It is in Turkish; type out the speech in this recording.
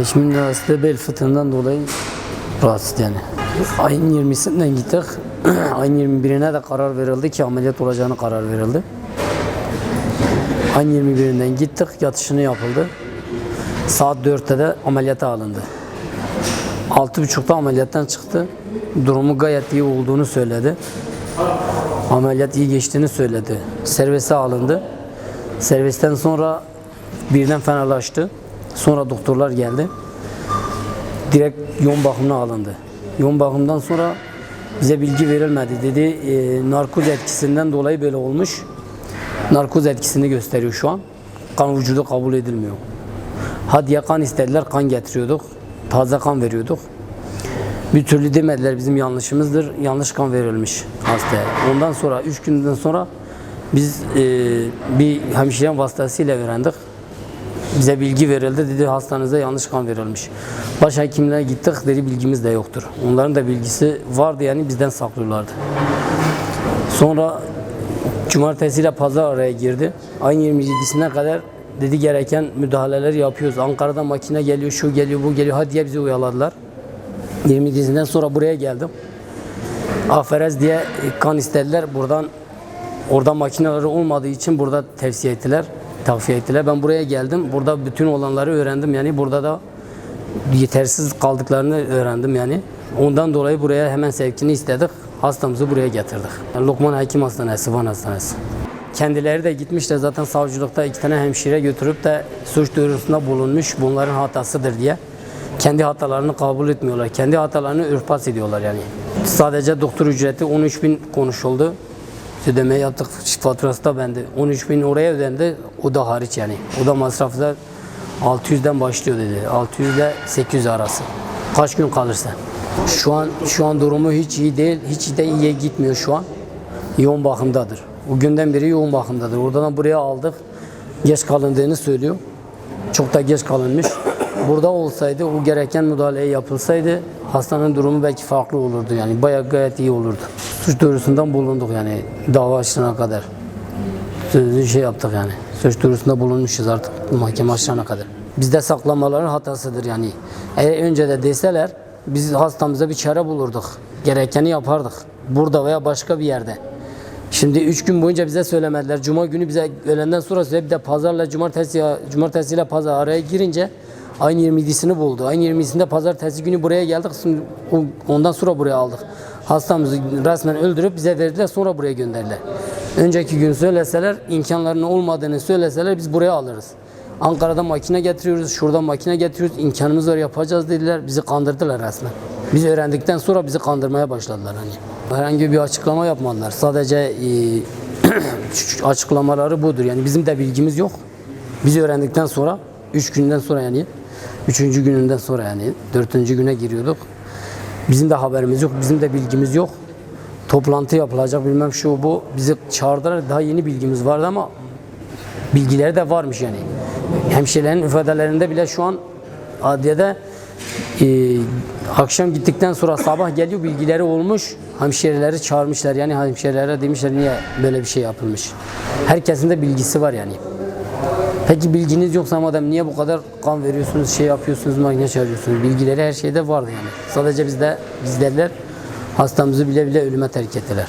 Eşimin rahatsızlığı bel fıtığından dolayı rahatsız yani. Ayın 20'sinden gittik. Ayın 21'ine de karar verildi ki ameliyat olacağını karar verildi. Ayın 21'inden gittik, yatışını yapıldı. Saat 4'te de ameliyata alındı. 6.30'da ameliyattan çıktı. Durumu gayet iyi olduğunu söyledi. Ameliyat iyi geçtiğini söyledi. Servise alındı. Servisten sonra birden fenalaştı. Sonra doktorlar geldi. Direkt yoğun bakımına alındı. Yoğun bakımdan sonra bize bilgi verilmedi. Dedi e, narkoz etkisinden dolayı böyle olmuş. Narkoz etkisini gösteriyor şu an. Kan vücudu kabul edilmiyor. Hadiye kan istediler, kan getiriyorduk. Taze kan veriyorduk. Bir türlü demediler bizim yanlışımızdır. Yanlış kan verilmiş hastaya. Ondan sonra 3 günden sonra biz e, bir hemşire vasıtasıyla öğrendik. Bize bilgi verildi dedi hastanıza yanlış kan verilmiş. Başhekimliğe gittik dedi bilgimiz de yoktur. Onların da bilgisi vardı yani bizden saklıyorlardı. Sonra cumartesi ile pazar araya girdi. Ayın 27'sine kadar dedi gereken müdahaleler yapıyoruz. Ankara'da makine geliyor, şu geliyor, bu geliyor. Hadi diye bizi uyaladılar. 27'sinden sonra buraya geldim. Aferez diye kan istediler. Buradan orada makineleri olmadığı için burada tavsiye ettiler. Tavsiye ettiler. Ben buraya geldim. Burada bütün olanları öğrendim. Yani burada da yetersiz kaldıklarını öğrendim yani. Ondan dolayı buraya hemen sevkini istedik. Hastamızı buraya getirdik. Lokman Hekim Hastanesi, Van Hastanesi. Kendileri de gitmişler zaten savcılıkta iki tane hemşire götürüp de suç duyurusunda bulunmuş bunların hatasıdır diye. Kendi hatalarını kabul etmiyorlar. Kendi hatalarını örtbas ediyorlar yani. Sadece doktor ücreti 13 bin konuşuldu. Ödeme yaptık. Faturası da bende. 13 bin oraya ödendi. O da hariç yani. O da masrafı da 600'den başlıyor dedi. 600 ile 800 arası. Kaç gün kalırsa. Şu an şu an durumu hiç iyi değil. Hiç de iyiye gitmiyor şu an. Yoğun bakımdadır. O günden beri yoğun bakımdadır. Oradan buraya aldık. Geç kalındığını söylüyor. Çok da geç kalınmış. Burada olsaydı o gereken müdahaleye yapılsaydı hastanın durumu belki farklı olurdu yani bayağı gayet iyi olurdu. Suç duyurusundan bulunduk yani dava açılana kadar. Sözlü şey yaptık yani. Suç duyurusunda bulunmuşuz artık mahkeme açılana kadar. Bizde saklamaların hatasıdır yani. Eğer önce de deseler biz hastamıza bir çare bulurduk. Gerekeni yapardık. Burada veya başka bir yerde. Şimdi üç gün boyunca bize söylemediler. Cuma günü bize öğlenden sonra söyledi. Bir de pazarla cumartesi, cumartesiyle pazar araya girince ayın 27'sini buldu. Ayın 20'sinde pazartesi günü buraya geldik. Ondan sonra buraya aldık. Hastamızı resmen öldürüp bize verdiler sonra buraya gönderdiler. Önceki gün söyleseler imkanlarının olmadığını söyleseler biz buraya alırız. Ankara'da makine getiriyoruz, şurada makine getiriyoruz, imkanımız var yapacağız dediler. Bizi kandırdılar resmen. Biz öğrendikten sonra bizi kandırmaya başladılar hani. Herhangi bir açıklama yapmadılar. Sadece e, açıklamaları budur. Yani bizim de bilgimiz yok. Biz öğrendikten sonra, üç günden sonra yani, üçüncü gününden sonra yani, dördüncü güne giriyorduk. Bizim de haberimiz yok, bizim de bilgimiz yok. Toplantı yapılacak bilmem şu bu. Bizi çağırdılar, daha yeni bilgimiz vardı ama bilgileri de varmış yani. Hemşirelerin ifadelerinde bile şu an adliyede e, akşam gittikten sonra sabah geliyor bilgileri olmuş. Hemşireleri çağırmışlar yani hemşirelere demişler niye böyle bir şey yapılmış. Herkesin de bilgisi var yani. Peki bilginiz yoksa madem niye bu kadar kan veriyorsunuz, şey yapıyorsunuz, makine çağırıyorsunuz? Bilgileri her şeyde vardı yani. Sadece bizde bizlerler hastamızı bile bile ölüme terk ettiler.